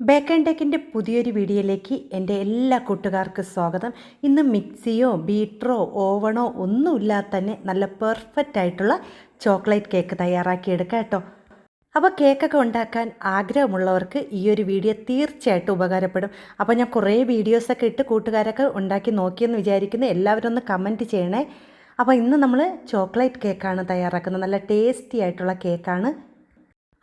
Bake ടെക്കിന്റെ പുതിയൊരു വീഡിയോയിലേക്ക് എന്റെ എല്ലാ കൂട്ടുകാർക്കും സ്വാഗതം. ഇന്ന് മിക്സിയോ ബീറ്ററോ ഓവണോ ഒന്നുമില്ലാതെ തന്നെ നല്ല പെർഫെക്റ്റ് ആയിട്ടുള്ള ചോക്ലേറ്റ് കേക്ക് തയ്യാറാക്കിയെടുക്കാം കേട്ടോ. അപ്പോൾ കേക്കൊക്കെ ഉണ്ടാക്കാൻ ആഗ്രഹമുള്ളവർക്ക് ഈ ഒരു വീഡിയോ തീർച്ചയായിട്ടും ഉപകാരപ്പെടും. അപ്പോൾ ഞാൻ കുറേ വീഡിയോസൊക്കെ ഇട്ട് കൂട്ടുകാരൊക്കെ ഉണ്ടാക്കി നോക്കിയെന്ന് വിചാരിക്കുന്നു. എല്ലാവരും ഒന്ന് കമന്റ് ചെയ്യണേ. അപ്പോൾ ഇന്ന് നമ്മൾ ചോക്ലേറ്റ് കേക്കാണ് തയ്യാറാക്കുന്നത്. നല്ല ടേസ്റ്റി ആയിട്ടുള്ള കേക്കാണ്.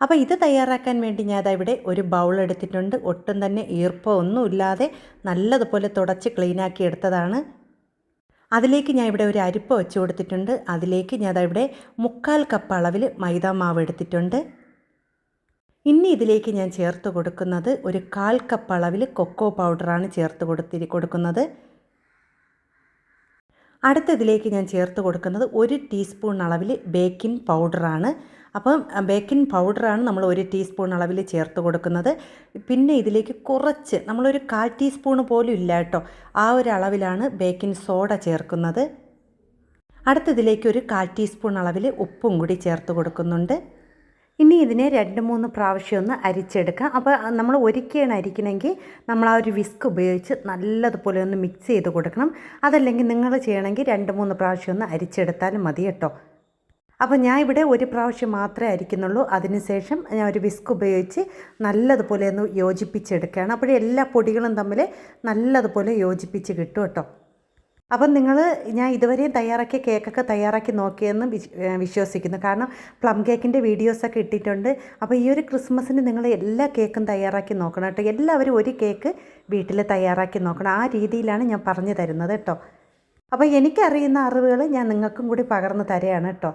അപ്പോൾ ഇത് തയ്യാറാക്കാൻ വേണ്ടി ഞാൻ ഇവിടെ ഒരു ബൗൾ എടുത്തിട്ടുണ്ട്. ഒട്ടും തന്നെ ഈർപ്പം ഒന്നുമില്ലാതെ നല്ലതുപോലെ തുടച്ച് ക്ലീനാക്കി എടുത്തതാണ്. അതിലേക്ക് ഞാൻ ഇവിടെ ഒരു അരിപ്പ വെച്ച് കൊടുത്തിട്ടുണ്ട്. അതിലേക്ക് ഞാൻ ഇവിടെ മുക്കാൽ കപ്പ് അളവിൽ മൈദ മാവ് എടുത്തിട്ടുണ്ട്. ഇനി ഇതിലേക്ക് ഞാൻ ചേർത്ത് കൊടുക്കുന്നത് ഒരു കാൽ കപ്പ് അളവിൽ കൊക്കോ പൗഡറാണ് ചേർത്ത് കൊടുത്തി കൊടുക്കുന്നത്. അടുത്തതിലേക്ക് ഞാൻ ചേർത്ത് കൊടുക്കുന്നത് ഒരു ടീസ്പൂൺ അളവിൽ ബേക്കിംഗ് പൗഡറാണ് അപ്പം ബേക്കിംഗ് പൗഡറാണ് നമ്മൾ ഒരു ടീസ്പൂൺ അളവിൽ ചേർത്ത് കൊടുക്കുന്നത്. പിന്നെ ഇതിലേക്ക് കുറച്ച് നമ്മളൊരു കാൽ ടീസ്പൂൺ പോലും ഇല്ല കേട്ടോ. ആ ഒരു അളവിലാണ് ബേക്കിംഗ് സോഡ ചേർക്കുന്നത്. അടുത്തതിലേക്ക് ഒരു കാൽ ടീസ്പൂൺ അളവിൽ ഉപ്പും കൂടി ചേർത്ത് കൊടുക്കുന്നുണ്ട്. ഇനി ഇതിനെ രണ്ട് മൂന്ന് പ്രാവശ്യം ഒന്ന് അരിച്ചെടുക്കാം. അപ്പോൾ നമ്മൾ ഒരുക്കിയാണ് അരിക്കണമെങ്കിൽ നമ്മൾ ആ ഒരു വിസ്ക് ഉപയോഗിച്ച് നല്ലതുപോലെ ഒന്ന് മിക്സ് ചെയ്ത് കൊടുക്കണം. അതല്ലെങ്കിൽ നിങ്ങൾ ചെയ്യണമെങ്കിൽ രണ്ട് മൂന്ന് പ്രാവശ്യം ഒന്ന് അരിച്ചെടുത്താലും മതി കേട്ടോ. അപ്പോൾ ഞാൻ ഇവിടെ ഒരു പ്രാവശ്യം മാത്രമേ അരിക്കുന്നുള്ളൂ. അതിനുശേഷം ഞാൻ ഒരു വിസ്ക് ഉപയോഗിച്ച് നല്ലതുപോലെ ഒന്ന് യോജിപ്പിച്ചെടുക്കുകയാണ്. അപ്പോഴേ എല്ലാ പൊടികളും തമ്മിൽ നല്ലതുപോലെ യോജിപ്പിച്ച് കിട്ടും കേട്ടോ. അപ്പം നിങ്ങൾ ഞാൻ ഇതുവരെയും തയ്യാറാക്കിയ കേക്കൊക്കെ തയ്യാറാക്കി നോക്കിയെന്ന് വിശ്വസിക്കുന്നു. കാരണം പ്ലം കേക്കിന്റെ വീഡിയോസൊക്കെ ഇട്ടിട്ടുണ്ട്. അപ്പോൾ ഈ ഒരു ക്രിസ്മസിന് നിങ്ങൾ എല്ലാ കേക്കും തയ്യാറാക്കി നോക്കണം കേട്ടോ. എല്ലാവരും ഒരു കേക്ക് വീട്ടിൽ തയ്യാറാക്കി നോക്കണം. ആ രീതിയിലാണ് ഞാൻ പറഞ്ഞു തരുന്നത് കേട്ടോ. അപ്പോൾ എനിക്കറിയുന്ന അറിവുകൾ ഞാൻ നിങ്ങൾക്കും കൂടി പകർന്നു തരികയാണ് കേട്ടോ.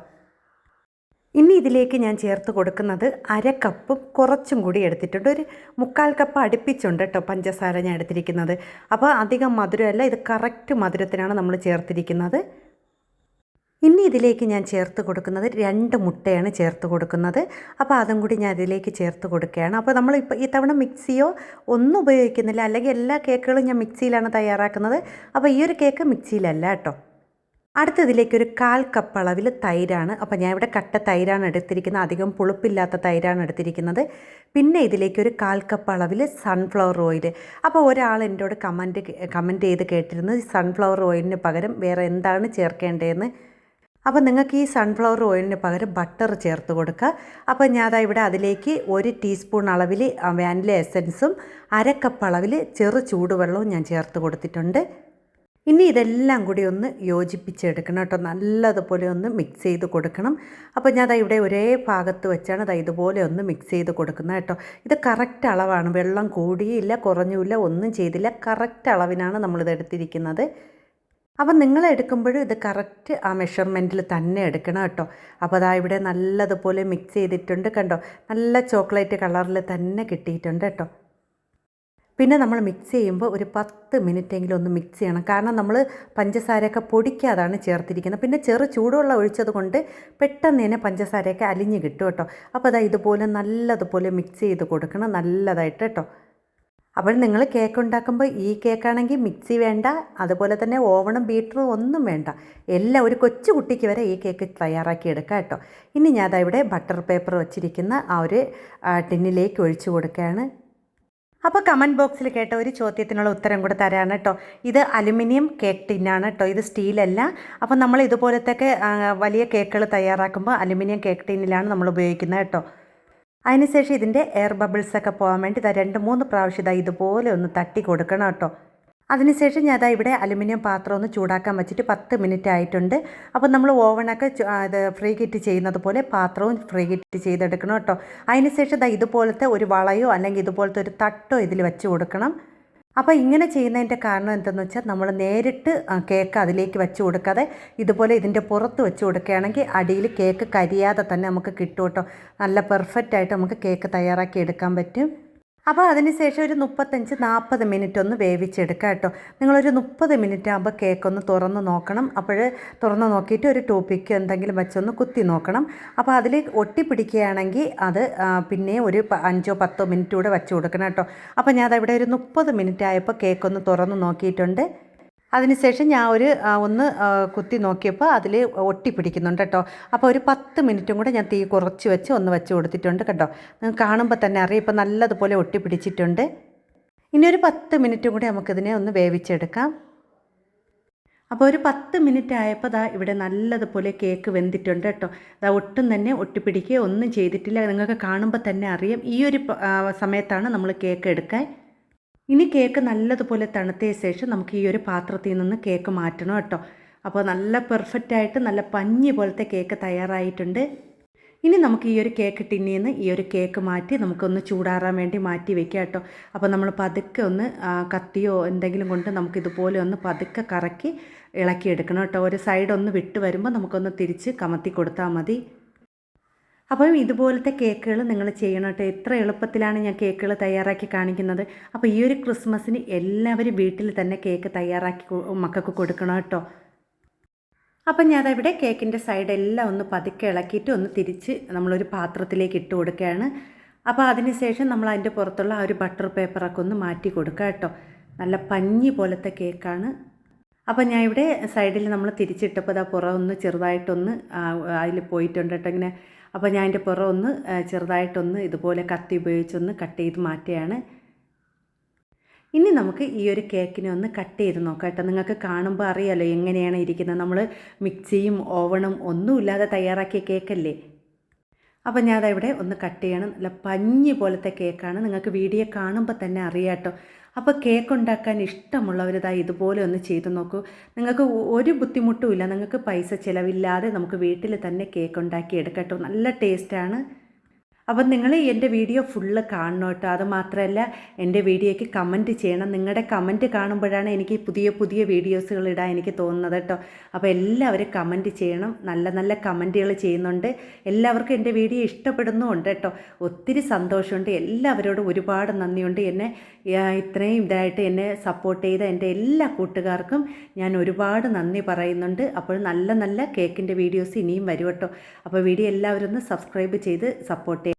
ഇനി ഇതിലേക്ക് ഞാൻ ചേർത്ത് കൊടുക്കുന്നത് അര കപ്പും കുറച്ചും കൂടി എടുത്തിട്ടുണ്ട്. ഒരു മുക്കാൽ കപ്പ് അടുപ്പിച്ചുണ്ട് കേട്ടോ പഞ്ചസാര ഞാൻ എടുത്തിരിക്കുന്നത്. അപ്പോൾ അധികം മധുരമല്ല ഇത് കറക്റ്റ് മധുരത്തിനാണ് നമ്മൾ ചേർത്തിരിക്കുന്നത്. ഇനി ഇതിലേക്ക് ഞാൻ ചേർത്ത് കൊടുക്കുന്നത് രണ്ട് മുട്ടയാണ് ചേർത്ത് കൊടുക്കുന്നത്. അപ്പോൾ അതും കൂടി ഞാൻ ഇതിലേക്ക് ചേർത്ത് കൊടുക്കുകയാണ്. അപ്പോൾ നമ്മൾ ഇപ്പോൾ ഈ തവണ മിക്സിയോ ഒന്നും ഉപയോഗിക്കുന്നില്ല. അല്ലെങ്കിൽ എല്ലാ കേക്കുകളും ഞാൻ മിക്സിയിലാണ് തയ്യാറാക്കുന്നത്. അപ്പോൾ ഈ ഒരു കേക്ക് മിക്സിയിലല്ല കേട്ടോ അടുത്തതിലേക്ക് ഒരു കാൽ കപ്പ് അളവിൽ തൈരാണ്. അപ്പോൾ ഞാൻ ഇവിടെ കട്ട തൈരാണ് എടുത്തിരിക്കുന്നത്. അധികം പുളിപ്പില്ലാത്ത തൈരാണ് എടുത്തിരിക്കുന്നത്. പിന്നെ ഇതിലേക്ക് ഒരു കാൽ കപ്പ് അളവിൽ സൺഫ്ലവർ ഓയിൽ അപ്പോൾ ഒരാൾ എന്നോട് കമന്റ് കമന്റ് ചെയ്ത് കേട്ടിരുന്നത് സൺഫ്ലവർ ഓയിലിന് പകരം വേറെ എന്താണ് ചേർക്കേണ്ടതെന്ന്? അപ്പോൾ നിങ്ങൾക്ക് ഈ സൺഫ്ലവർ ഓയിലിന് പകരം ബട്ടർ ചേർത്ത് കൊടുക്കുക. അപ്പോൾ ഞാൻ അതാ ഇവിടെ അതിലേക്ക് ഒരു ടീസ്പൂൺ അളവിൽ വാനില എസൻസും അര കപ്പ് അളവിൽ ചെറു ചൂടുവെള്ളവും ഞാൻ ചേർത്ത് കൊടുത്തിട്ടുണ്ട്. ഇനി ഇതെല്ലാം കൂടി ഒന്ന് യോജിപ്പിച്ചെടുക്കണം കേട്ടോ. നല്ലതുപോലെ ഒന്ന് മിക്സ് ചെയ്ത് കൊടുക്കണം. അപ്പോൾ ഞാൻ ഇവിടെ ഒരേ ഭാഗത്ത് വെച്ചാണ് അത് ഇതുപോലെ ഒന്ന് മിക്സ് ചെയ്ത് കൊടുക്കുന്നത് കേട്ടോ. ഇത് കറക്റ്റ് അളവാണ്. വെള്ളം കൂടിയില്ല കുറഞ്ഞില്ല ഒന്നും ചെയ്തില്ല. കറക്റ്റ് അളവിനാണ് നമ്മളിത് എടുത്തിരിക്കുന്നത്. അപ്പം നിങ്ങൾ എടുക്കുമ്പോഴും ഇത് കറക്റ്റ് ആ മെഷർമെന്റിൽ തന്നെ എടുക്കണം കേട്ടോ. അപ്പോൾ അതാ ഇവിടെ നല്ലതുപോലെ മിക്സ് ചെയ്തിട്ടുണ്ട് കണ്ടോ. നല്ല ചോക്ലേറ്റ് കളറിൽ തന്നെ കിട്ടിയിട്ടുണ്ട് കേട്ടോ. പിന്നെ നമ്മൾ മിക്സ് ചെയ്യുമ്പോൾ ഒരു പത്ത് മിനിറ്റെങ്കിലും ഒന്ന് മിക്സ് ചെയ്യണം. കാരണം നമ്മൾ പഞ്ചസാരയൊക്കെ പൊടിക്കാതാണ് ചേർത്തിരിക്കുന്നത്. പിന്നെ ചെറു ചൂടുവെള്ളം ഒഴിച്ചത് കൊണ്ട് പെട്ടെന്ന് തന്നെ പഞ്ചസാരയൊക്കെ അലിഞ്ഞ് കിട്ടും കേട്ടോ. അപ്പോൾ അതാ ഇതുപോലെ നല്ലതുപോലെ മിക്സ് ചെയ്ത് കൊടുക്കണം. നല്ലതായിട്ട് കേട്ടോ. അപ്പോൾ നിങ്ങൾ കേക്ക് ഉണ്ടാക്കുമ്പോൾ ഈ കേക്കാണെങ്കിൽ മിക്സി വേണ്ട. അതുപോലെ തന്നെ ഓവണും ബീറ്ററും ഒന്നും വേണ്ട. എല്ലാം ഒരു കൊച്ചു കുട്ടിക്ക് വരെ ഈ കേക്ക് തയ്യാറാക്കി എടുക്കാം കേട്ടോ. ഇനി ഞാൻ ഇവിടെ ബട്ടർ പേപ്പർ വച്ചിരിക്കുന്ന ആ ഒരു ടിന്നിലേക്ക് ഒഴിച്ചു കൊടുക്കുകയാണ്. അപ്പോൾ കമന്റ് ബോക്സിൽ കേട്ട ഒരു ചോദ്യത്തിനുള്ള ഉത്തരം കൂടെ തരാണ് കേട്ടോ ഇത് അലുമിനിയം കേക്ക് ടിന്നാണ് കേട്ടോ ഇത് സ്റ്റീലല്ല അപ്പോൾ നമ്മൾ ഇതുപോലത്തെ വലിയ കേക്കുകൾ തയ്യാറാക്കുമ്പോൾ അലുമിനിയം കേക്ക് ടിന്നിലാണ് നമ്മൾ ഉപയോഗിക്കുന്നത് കേട്ടോ അതിനുശേഷം ഇതിന്റെ എയർ ബബിൾസൊക്കെ പോകാൻ വേണ്ടി ഇതാ രണ്ട് മൂന്ന് പ്രാവശ്യം ഇതാ ഇതുപോലെ ഒന്ന് തട്ടി കൊടുക്കണം കേട്ടോ അതിനുശേഷം ഞാൻ അതാ ഇവിടെ അലുമിനിയം പാത്രം ഒന്ന് ചൂടാക്കാൻ വെച്ചിട്ട് പത്ത് മിനിറ്റ് ആയിട്ടുണ്ട്. അപ്പോൾ നമ്മൾ ഓവണൊക്കെ ഇത് ഫ്രീ കിറ്റ് ചെയ്യുന്നത് പോലെ പാത്രവും ഫ്രീ കിറ്റ് ചെയ്തെടുക്കണം കേട്ടോ. അതിനുശേഷം ദാ ഇതുപോലത്തെ ഒരു വളയോ അല്ലെങ്കിൽ ഇതുപോലത്തെ ഒരു തട്ടോ ഇതിൽ വെച്ച് കൊടുക്കണം. അപ്പോൾ ഇങ്ങനെ ചെയ്യുന്നതിന്റെ കാരണം എന്തെന്ന് വെച്ചാൽ നമ്മൾ നേരിട്ട് കേക്ക് അതിലേക്ക് വെച്ച് കൊടുക്കാതെ ഇതുപോലെ ഇതിന്റെ പുറത്ത് വെച്ച് കൊടുക്കുകയാണെങ്കിൽ അടിയിൽ കേക്ക് കരിയാതെ തന്നെ നമുക്ക് കിട്ടും കേട്ടോ. നല്ല പെർഫെക്റ്റ് ആയിട്ട് നമുക്ക് കേക്ക് തയ്യാറാക്കി എടുക്കാൻ പറ്റും. അപ്പോൾ അതിനുശേഷം ഒരു മുപ്പത്തഞ്ച് നാൽപ്പത് മിനിറ്റ് ഒന്ന് വേവിച്ചെടുക്കുക കേട്ടോ. നിങ്ങളൊരു മുപ്പത് മിനിറ്റ് ആകുമ്പോൾ കേക്ക് ഒന്ന് തുറന്ന് നോക്കണം. അപ്പോൾ തുറന്ന് നോക്കിയിട്ട് ഒരു ടോപ്പിക്ക് എന്തെങ്കിലും വെച്ചൊന്ന് കുത്തി നോക്കണം. അപ്പോൾ അതിൽ ഒട്ടിപ്പിടിക്കുകയാണെങ്കിൽ അത് പിന്നെ ഒരു അഞ്ചോ പത്തോ മിനിറ്റ് കൂടെ വെച്ച് കൊടുക്കണം കേട്ടോ. അപ്പോൾ ഞാൻ അതവിടെ ഒരു മുപ്പത് മിനിറ്റ് ആയപ്പോൾ കേക്ക് ഒന്ന് തുറന്ന് നോക്കിയിട്ടുണ്ട്. അതിനുശേഷം ഞാൻ ഒരു ഒന്ന് കുത്തി നോക്കിയപ്പോൾ അതിൽ ഒട്ടി പിടിക്കുന്നുണ്ട് കേട്ടോ. അപ്പോൾ ഒരു പത്ത് മിനിറ്റും കൂടെ ഞാൻ തീ കുറച്ച് വെച്ച് ഒന്ന് വെച്ച് കൊടുത്തിട്ടുണ്ട് കേട്ടോ. നിങ്ങൾ കാണുമ്പോൾ തന്നെ അറിയാം ഇപ്പോൾ നല്ലതുപോലെ ഒട്ടി പിടിച്ചിട്ടുണ്ട്. ഇനി ഒരു പത്ത് മിനിറ്റും കൂടെ നമുക്കിതിനെ ഒന്ന് വേവിച്ചെടുക്കാം. അപ്പോൾ ഒരു പത്ത് മിനിറ്റ് ആയപ്പോൾ ദാ ഇവിടെ നല്ലതുപോലെ കേക്ക് വെന്തിട്ടുണ്ട് കേട്ടോ. ദാ ഒട്ടും തന്നെ ഒട്ടിപ്പിടിക്കുകയോ ഒന്നും ചെയ്തിട്ടില്ല. നിങ്ങൾക്ക് കാണുമ്പോൾ തന്നെ അറിയാം. ഈ ഒരു സമയത്താണ് നമ്മൾ കേക്ക് എടുക്കാൻ ഇനി കേക്ക് നല്ലതുപോലെ തണുത്തിയ ശേഷം നമുക്ക് ഈ ഒരു പാത്രത്തിൽ നിന്ന് കേക്ക് മാറ്റണം കേട്ടോ. അപ്പോൾ നല്ല പെർഫെക്റ്റ് ആയിട്ട് നല്ല പഞ്ഞി പോലത്തെ കേക്ക് തയ്യാറായിട്ടുണ്ട്. ഇനി നമുക്ക് ഈ ഒരു കേക്ക് ടിന്നിൽ നിന്ന് ഈ ഒരു കേക്ക് മാറ്റി നമുക്കൊന്ന് ചൂടാറാൻ വേണ്ടി മാറ്റി വെക്കാം കേട്ടോ. അപ്പോൾ നമ്മൾ പതുക്കെ ഒന്ന് കത്തിയോ എന്തെങ്കിലും കൊണ്ട് നമുക്ക് ഇതുപോലെ ഒന്ന് പതുക്കെ കറക്കി ഇളക്കിയെടുക്കണം കേട്ടോ. ഒരു സൈഡ് ഒന്ന് വിട്ട് വരുമ്പോൾ നമുക്കൊന്ന് തിരിച്ച് കമത്തി കൊടുത്താൽ മതി. അപ്പം ഇതുപോലത്തെ കേക്കുകൾ നിങ്ങൾ ചെയ്യണം കേട്ടോ. എത്ര എളുപ്പത്തിലാണ് ഞാൻ കേക്കുകൾ തയ്യാറാക്കി കാണിക്കുന്നത്. അപ്പോൾ ഈ ഒരു ക്രിസ്മസിന് എല്ലാവരും വീട്ടിൽ തന്നെ കേക്ക് തയ്യാറാക്കി മക്കൾക്ക് കൊടുക്കണം കേട്ടോ. അപ്പം ഞാനവിടെ കേക്കിന്റെ സൈഡ് എല്ലാം ഒന്ന് പതുക്കെ ഇളക്കിയിട്ട് ഒന്ന് തിരിച്ച് നമ്മളൊരു പാത്രത്തിലേക്ക് ഇട്ട് കൊടുക്കുകയാണ്. അപ്പോൾ അതിനുശേഷം നമ്മൾ അതിന്റെ പുറത്തുള്ള ആ ഒരു ബട്ടർ പേപ്പറൊക്കെ ഒന്ന് മാറ്റി കൊടുക്കുക കേട്ടോ. നല്ല പഞ്ഞി പോലത്തെ കേക്കാണ്. അപ്പോൾ ഞാൻ ഇവിടെ സൈഡിൽ നമ്മൾ തിരിച്ചിട്ടപ്പോൾ അതാ പുറമൊന്ന് ചെറുതായിട്ടൊന്ന് അതിൽ പോയിട്ടുണ്ട് കേട്ടോ ഇങ്ങനെ അപ്പോൾ ഞാൻ അതിന്റെ പുറം ഒന്ന് ചെറുതായിട്ടൊന്ന് ഇതുപോലെ കത്തി ഉപയോഗിച്ചൊന്ന് കട്ട് ചെയ്ത് മാറ്റുകയാണ്. ഇനി നമുക്ക് ഈ ഒരു കേക്കിനെ ഒന്ന് കട്ട് ചെയ്ത് നോക്കാം കേട്ടോ. നിങ്ങൾക്ക് കാണുമ്പോൾ അറിയാലോ എങ്ങനെയാണ് ഇരിക്കുന്നത്. നമ്മൾ മിക്സിയും ഓവണും ഒന്നുമില്ലാതെ തയ്യാറാക്കിയ കേക്കല്ലേ? അപ്പോൾ ഞാനതവിടെ ഒന്ന് കട്ട് ചെയ്യണം. നല്ല പഞ്ഞി പോലത്തെ കേക്കാണ്. നിങ്ങൾക്ക് വീഡിയോ കാണുമ്പോൾ തന്നെ അറിയാം കേട്ടോ. അപ്പോൾ കേക്ക് ഉണ്ടാക്കാൻ ഇഷ്ടമുള്ളവരിതാ ഇതുപോലെ ഒന്ന് ചെയ്ത് നോക്കൂ. നിങ്ങൾക്ക് ഒരു ബുദ്ധിമുട്ടും ഇല്ല. നിങ്ങൾക്ക് പൈസ ചിലവില്ലാതെ നമുക്ക് വീട്ടിൽ തന്നെ കേക്ക് ഉണ്ടാക്കി എടുക്കട്ടോ. കേട്ടോ നല്ല ടേസ്റ്റാണ് അപ്പം നിങ്ങൾ എന്റെ വീഡിയോ ഫുള്ള് കാണണം കേട്ടോ. അതുമാത്രമല്ല എന്റെ വീഡിയോയ്ക്ക് കമന്റ് ചെയ്യണം. നിങ്ങളുടെ കമന്റ് കാണുമ്പോഴാണ് എനിക്ക് പുതിയ പുതിയ വീഡിയോസുകൾ ഇടാൻ എനിക്ക് തോന്നുന്നത് കേട്ടോ. അപ്പോൾ എല്ലാവരും കമന്റ് ചെയ്യണം. നല്ല നല്ല കമന്റുകൾ ചെയ്യുന്നുണ്ട്. എല്ലാവർക്കും എന്റെ വീഡിയോ ഇഷ്ടപ്പെടുന്നുമുണ്ട് കേട്ടോ. ഒത്തിരി സന്തോഷമുണ്ട്. എല്ലാവരോടും ഒരുപാട് നന്ദിയുണ്ട്. എന്നെ ഇത്രയും ഇതായിട്ട് എന്നെ സപ്പോർട്ട് ചെയ്ത എന്റെ എല്ലാ കൂട്ടുകാർക്കും ഞാൻ ഒരുപാട് നന്ദി പറയുന്നുണ്ട്. അപ്പോൾ നല്ല നല്ല കേക്കിന്റെ വീഡിയോസ് ഇനിയും വരും കേട്ടോ. അപ്പോൾ വീഡിയോ എല്ലാവരും ഒന്ന് സബ്സ്ക്രൈബ് ചെയ്ത് സപ്പോർട്ട് ചെയ്യും.